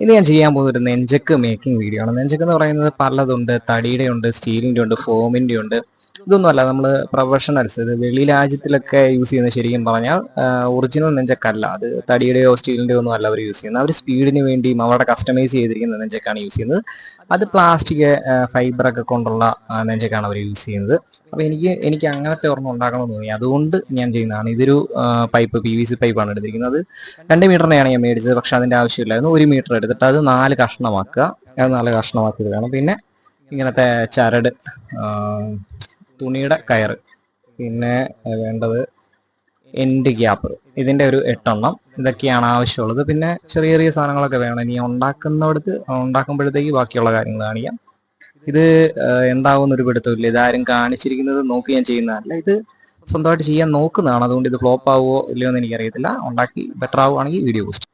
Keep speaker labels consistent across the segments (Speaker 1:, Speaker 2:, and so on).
Speaker 1: ഇത് ഞാൻ ചെയ്യാൻ പോകുന്ന ഒരു നെഞ്ചക്ക് മേക്കിംഗ് വീഡിയോ ആണ്. നെഞ്ചക്ക് എന്ന് പറയുന്നത് പലതുണ്ട്. തടിയുടെ ഉണ്ട് സ്റ്റീലിന്റെ ഉണ്ട് ഫോമിന്റെ ഉണ്ട് ഇതൊന്നുമല്ല നമ്മൾ പ്രൊഫഷണൽസ് ഇത് വെളി രാജ്യത്തിലൊക്കെ യൂസ് ചെയ്യുന്ന ശരിക്കും പറഞ്ഞാൽ ഒറിജിനൽ നെഞ്ചക്കല്ല. അത് തടിയുടെയോ സ്റ്റീലിന്റെയോ ഒന്നും അല്ല അവർ യൂസ് ചെയ്യുന്നത്. അവർ സ്പീഡിന് വേണ്ടിയും അവരുടെ കസ്റ്റമൈസ് ചെയ്തിരിക്കുന്ന നെഞ്ചക്കാണ് യൂസ് ചെയ്യുന്നത്. അത് പ്ലാസ്റ്റിക് ഫൈബറൊക്കെ കൊണ്ടുള്ള നെഞ്ചക്കാണ് അവർ യൂസ് ചെയ്യുന്നത്. അപ്പോൾ എനിക്ക് എനിക്ക് അങ്ങനത്തെ ഓർമ്മ ഉണ്ടാക്കണമെന്ന് തോന്നി. അതുകൊണ്ട് ഞാൻ ചെയ്യുന്നതാണ്. ഇതൊരു പൈപ്പ് പി വി സി പൈപ്പാണ് എടുത്തിരിക്കുന്നത്. രണ്ട് മീറ്ററിനെയാണ് ഞാൻ മേടിച്ചത്. പക്ഷെ അതിന്റെ ആവശ്യമില്ലായിരുന്നു. ഒരു മീറ്റർ എടുത്തിട്ട് അത് നാല് കഷ്ണമാക്കുക. അത് നാല് കഷ്ണമാക്കി വേണം പിന്നെ ഇങ്ങനത്തെ ചരട് തുണിയുടെ കയറ് പിന്നെ വേണ്ടത് എൻഡ് ഗ്യാപ്പ് ഇതിന്റെ ഒരു എട്ടെണ്ണം. ഇതൊക്കെയാണ് ആവശ്യമുള്ളത്. പിന്നെ ചെറിയ ചെറിയ സാധനങ്ങളൊക്കെ വേണം. ഇനി ഉണ്ടാക്കുന്നിടത്ത് ഉണ്ടാക്കുമ്പോഴത്തേക്ക് ബാക്കിയുള്ള കാര്യങ്ങൾ കാണിക്കാം. ഇത് എന്താവുന്ന ഒരു പിടുത്തമില്ല. ഇതാരും കാണിച്ചിരിക്കുന്നത് നോക്കി ഞാൻ ചെയ്യുന്നതല്ല. ഇത് സ്വന്തമായിട്ട് ചെയ്യാൻ നോക്കുന്നതാണ്. അതുകൊണ്ട് ഇത് ഫ്ലോപ്പ് ആവുമോ ഇല്ലയോ എന്ന് എനിക്കറിയത്തില്ല. ഉണ്ടാക്കി ബെറ്റർ ആവുകയാണെങ്കിൽ വീഡിയോ പോസ്റ്റ്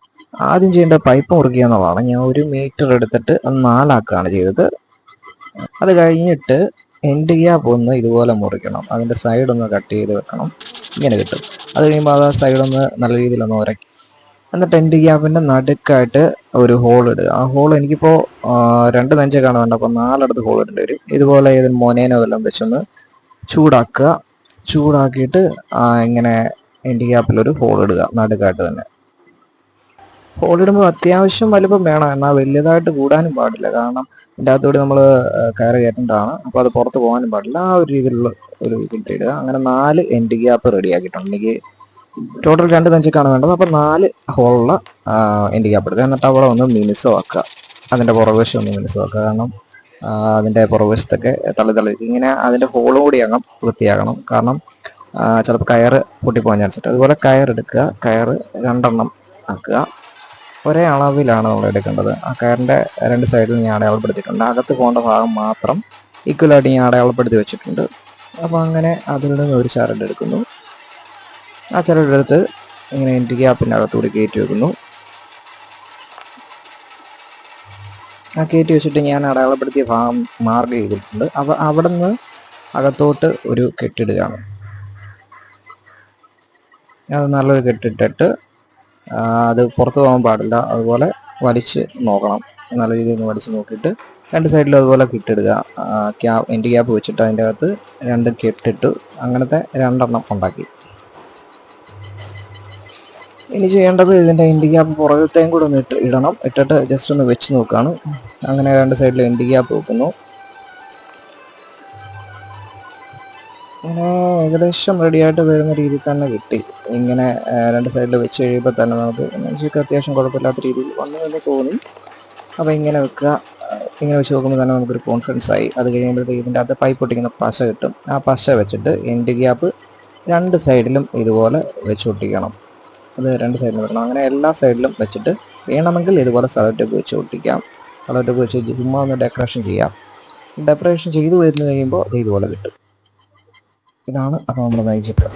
Speaker 1: ആദ്യം ചെയ്യേണ്ട പൈപ്പ് മുറിക്കുക എന്നുള്ളതാണ്. ഞാൻ ഒരു മീറ്റർ എടുത്തിട്ട് അത് നാലാക്കുകയാണ് ചെയ്തത്. അത് കഴിഞ്ഞിട്ട് എൻഡ് ഗ്യാപ്പ് ഒന്ന് ഇതുപോലെ മുറിക്കണം. അതിന്റെ സൈഡൊന്ന് കട്ട് ചെയ്ത് വെക്കണം. ഇങ്ങനെ കിട്ടും. അത് കഴിയുമ്പോൾ അത് സൈഡ് ഒന്ന് നല്ല രീതിയിലൊന്ന് ഉരയ്ക്കും. എന്നിട്ട് എൻഡ് ഗ്യാപ്പിന്റെ നടുക്കായിട്ട് ഒരു ഹോൾ ഇടുക. ആ ഹോൾ എനിക്കിപ്പോൾ രണ്ട് നെഞ്ചൊക്കെയാണ് വേണ്ട അപ്പോൾ നാലടുത്ത് ഹോൾ ഇടേണ്ടി വരും. ഇതുപോലെ ഏതൊരു മൊനേനോ എല്ലാം വെച്ചൊന്ന് ചൂടാക്കുക. ചൂടാക്കിയിട്ട് ഇങ്ങനെ എൻഡ് ഗ്യാപ്പിൽ ഒരു ഹോൾ ഇടുക. നടുക്കായിട്ട് തന്നെ. ഹോൾ ഇടുമ്പോൾ അത്യാവശ്യം വലുപ്പം വേണം. എന്നാൽ വലിയതായിട്ട് കൂടാനും പാടില്ല. കാരണം ഇതിന്റെ അകത്തോടെ നമ്മൾ കയറി കയറ്റേണ്ടതാണ്. അപ്പോൾ അത് പുറത്ത് പോകാനും പാടില്ല. ആ ഒരു രീതിയിലുള്ള ഒരു ഫിൽറ്റർ ഇടുക. അങ്ങനെ നാല് എൻഡ് ഗ്യാപ്പ് റെഡി ആക്കിയിട്ടുണ്ട് എനിക്ക് ടോട്ടൽ രണ്ട് ബെഞ്ചൊക്കെയാണ് വേണ്ടത്. അപ്പോൾ നാല് ഹോളുള്ള എൻഡ് ഗ്യാപ്പ് എടുക്കുക. എന്നിട്ട് അവിടെ ഒന്ന് മിനുസമാക്കുക അതിന്റെ പുറകുവശം ഒന്ന് മിനുസമാക്കുക കാരണം ആ, അതിന്റെ പുറകുവശത്തൊക്കെ തള്ളി തള്ളി. ഇങ്ങനെ അതിന്റെ ഹോളും കൂടി അങ്ങ് വൃത്തിയാക്കണം. കാരണം ചിലപ്പോൾ കയറ് പൊട്ടിപ്പോകാൻ ചാൻസ് അതുപോലെ കയറെടുക്കുക കയറ് രണ്ടെണ്ണം ആക്കുക. ഒരേ അളവിലാണ് നമ്മൾ എടുക്കേണ്ടത്. ആ കയറിന്റെ രണ്ട് സൈഡിൽ ഞാൻ അടയാളപ്പെടുത്തിയിട്ടുണ്ട് അകത്ത് പോകേണ്ട ഭാഗം മാത്രം ഈക്വലായിട്ട് ഞാൻ അടയാളപ്പെടുത്തി വെച്ചിട്ടുണ്ട്. അപ്പോൾ അങ്ങനെ അതിൽ നിന്ന് ഒരു ചരട് എടുക്കുന്നു. ആ ചരട് എടുത്ത് ഇങ്ങനെ എന്റെ ഗ്യാപ്പിന്റെ അകത്തൂടി കയറ്റി വെക്കുന്നു. ആ കയറ്റി വെച്ചിട്ട് ഞാൻ അടയാളപ്പെടുത്തിയ ഭാഗം മാർഗ് ചെയ്തിട്ടുണ്ട്. അവ അവിടെ നിന്ന് അകത്തോട്ട് ഒരു കെട്ടിടുകയാണ്. അത് നല്ലൊരു കെട്ടിട്ടിട്ട് അത് പുറത്ത് പോകാൻ പാടില്ല. അതുപോലെ വലിച്ച് നോക്കണം. നല്ല രീതിയിൽ ഒന്ന് വലിച്ച് നോക്കിയിട്ട് രണ്ട് സൈഡിലും അതുപോലെ കെട്ടിടുക ക്യാ എന്റെ ക്യാപ്പ് വെച്ചിട്ട് അതിന്റെ അകത്ത് രണ്ട് കെട്ടിട്ട് അങ്ങനത്തെ രണ്ടെണ്ണം ഉണ്ടാക്കി. ഇനി ചെയ്യേണ്ടത് ഇതിന്റെ എന്റെ ക്യാപ്പ് പുറകത്തെയും കൂടെ ഒന്ന് ഇട്ട് ഇടണം. ഇട്ടിട്ട് ജസ്റ്റ് ഒന്ന് വെച്ച് നോക്കുകയാണ് അങ്ങനെ രണ്ട് സൈഡിൽ എന്റെ ക്യാപ്പ് വെക്കുന്നു. ഇങ്ങനെ ഏകദേശം റെഡിയായിട്ട് വരുന്ന രീതിയിൽ തന്നെ കിട്ടി. ഇങ്ങനെ രണ്ട് സൈഡിൽ വെച്ച് കഴിയുമ്പോൾ തന്നെ നമുക്ക് നെഞ്ചൊക്കെ അത്യാവശ്യം കുഴപ്പമില്ലാത്ത രീതിയിൽ വന്നു എന്ന് തോന്നി. അപ്പോൾ ഇങ്ങനെ വെക്കുക. ഇങ്ങനെ വെച്ച് നോക്കുമ്പോൾ തന്നെ നമുക്കൊരു കോൺഫിഡൻസ് ആയി. അത് കഴിയുമ്പോഴത്തേക്ക് ഇതിന്റെ അകത്ത് പൈപ്പ് ഒട്ടിക്കുന്ന പശ കിട്ടും. ആ പശ വെച്ചിട്ട് എൻഡ് ഗ്യാപ്പ് രണ്ട് സൈഡിലും ഇതുപോലെ വെച്ച് ഒട്ടിക്കണം. അത് രണ്ട് സൈഡിലും വെക്കണം. അങ്ങനെ എല്ലാ സൈഡിലും വെച്ചിട്ട് വേണമെങ്കിൽ ഇതുപോലെ സലോറ്റൊക്കെ വെച്ച് ഒട്ടിക്കാം. സലോറ്റൊക്കെ വെച്ച് ചുമ്മാ ഒന്ന് ഡെക്കറേഷൻ ചെയ്യാം. ഡെക്കറേഷൻ ചെയ്ത് വരുന്ന കഴിയുമ്പോൾ ഇതുപോലെ കിട്ടും. ഇതാണ് അപ്പോൾ നമ്മുടെ നയിച്ചിട്ട്